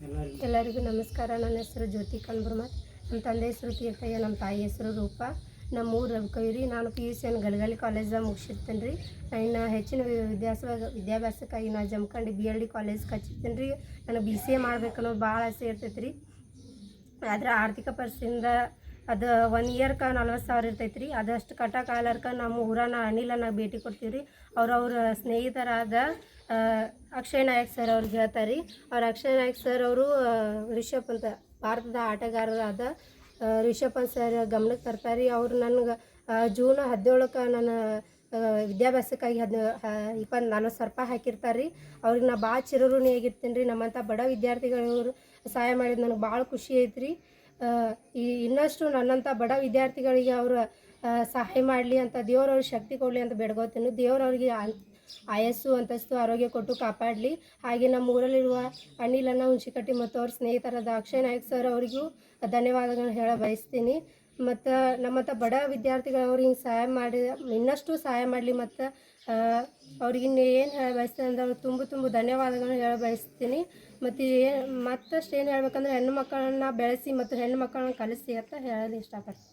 ಎಲ್ಲರಿಗೂ ನಮಸ್ಕಾರ. ನನ್ನ ಹೆಸರು ಜ್ಯೋತಿ ಕನ್ಬುರ್ಮತ್ ನಮ್ಮ ತಂದೆ ಹೆಸರು ತೀರ್ಥಯ್ಯ, ನಮ್ಮ ತಾಯಿ ಹೆಸರು ರೂಪ. ನಮ್ಮ ಊರು ರವಿಕೈರಿ ನಾನು ಪಿ ಯು ಸಿಯನ್ನು ಗಲಗಲಿ ಕಾಲೇಜ್ದಾಗ ಮುಗಿಸಿರ್ತೇನೆ ರೀ. ಇನ್ನು ಹೆಚ್ಚಿನ ವಿದ್ಯಾಸ, ವಿದ್ಯಾಭ್ಯಾಸಕ್ಕಾಗಿ ನಾನು ಜಮ್ಕಂಡು ಬಿ ಎಲ್ ಡಿ ಕಾಲೇಜ್ಗೆ ಹಚ್ಚಿರ್ತೇನೆ ರೀ. ನನಗೆ ಬಿ ಸಿ ಎ ಅನ್ನೋದು ಭಾಳ ಆಸೆ ಇರ್ತೈತೆ ರೀ. ಆದ್ರೆ ಆರ್ಥಿಕ ಪರಿಸ್ಥಿತಿಯಿಂದ ಅದು ಒನ್ ಇಯರ್ಕ ನಲ್ವತ್ತು ಸಾವಿರ ಇರ್ತೈತೆ ರೀ. ಅದಷ್ಟು ಕಟ್ಟಕ್ಕಾಗಲಾರ್ಕ ನಮ್ಮ ಊರನ್ನ ಅನಿಲನ ಭೇಟಿ ಕೊಡ್ತೀವಿ ರೀ. ಅವ್ರವ್ರ ಸ್ನೇಹಿತರಾದ ಅಕ್ಷಯ್ ನಾಯಕ್ ಸರ್ ಅವ್ರಿಗೆ ಹೇಳ್ತಾರೆ ರೀ. ಅವ್ರ ಅಕ್ಷಯ್ ನಾಯಕ್ ಸರ್ ಅವರು ರಿಷಬ್ ಅಂತ ಭಾರತದ ಆಟಗಾರರಾದ ರಿಷಬ್ ಪಂತ್ ಸರ್ ಗಮನಕ್ಕೆ ತರ್ತಾರೆ ರೀ. ಅವರು ನನಗೆ ಜೂನ್ ಹದಿನೇಳಕ್ಕೆ ನನ್ನ ಆ, ವಿದ್ಯಾಭ್ಯಾಸಕ್ಕಾಗಿ ಹದಿನ ಇಪ್ಪತ್ತು ನಲ್ವತ್ತು ಸಾವಿರ ರೂಪಾಯಿ ಹಾಕಿರ್ತಾರೆ ರೀ. ಅವ್ರಿಗೆ ನಾ ಭಾಳ ಚಿರಋಣಿ ಆಗಿರ್ತೀನಿ ರೀ. ನಮ್ಮಂಥ ಬಡ ವಿದ್ಯಾರ್ಥಿಗಳವರು ಸಹಾಯ ಮಾಡಿದ ನನಗೆ ಭಾಳ ಖುಷಿ ಐತೆ ರೀ. ಈ ಇನ್ನಷ್ಟು ನನ್ನಂಥ ಬಡ ವಿದ್ಯಾರ್ಥಿಗಳಿಗೆ ಅವರು ಸಹಾಯ ಮಾಡಲಿ ಅಂತ ದೇವ್ರವ್ರಿಗೆ ಶಕ್ತಿ ಕೊಡಲಿ ಅಂತ ಬೇಡ್ಕೋತೀನಿ. ದೇವ್ರವ್ರಿಗೆ ಆಯಸ್ಸು ಅಂತಸ್ತು ಆರೋಗ್ಯ ಕೊಟ್ಟು ಕಾಪಾಡಲಿ. ಹಾಗೆ ನಮ್ಮ ಊರಲ್ಲಿರುವ ಅನಿಲನ ಹುಂಚಿಕಟ್ಟಿ ಮತ್ತು ಅವ್ರ ಸ್ನೇಹಿತರಾದ ಅಕ್ಷಯ್ ನಾಯಕ್ ಸರ್ ಅವರಿಗೂ ಧನ್ಯವಾದಗಳನ್ನ ಹೇಳ ಬಯಸ್ತೀನಿ. ಮತ್ತು ನಮ್ಮಂಥ ಬಡ ವಿದ್ಯಾರ್ಥಿಗಳವ್ರು ಹಿಂಗೆ ಸಹಾಯ ಮಾಡಿ, ಇನ್ನಷ್ಟು ಸಹಾಯ ಮಾಡಲಿ ಮತ್ತು ಅವ್ರಿಗಿನ್ನು ಏನು ಹೇಳ ಬಯಸ್ತೀನಿ ಅಂದ್ರೆ ಅವ್ರಿಗೆ ತುಂಬ ತುಂಬ ಧನ್ಯವಾದಗಳನ್ನ ಹೇಳ ಬಯಸ್ತೀನಿ. ಮತ್ತು ಏನು ಮತ್ತಷ್ಟು ಏನು ಹೇಳ್ಬೇಕಂದ್ರೆ ಹೆಣ್ಣು ಮಕ್ಕಳನ್ನ ಬೆಳೆಸಿ ಮತ್ತು ಹೆಣ್ಣು ಮಕ್ಕಳನ್ನ ಕಲಿಸಿ ಅಂತ ಹೇಳಲು ಇಷ್ಟಪಡ್ತೀನಿ.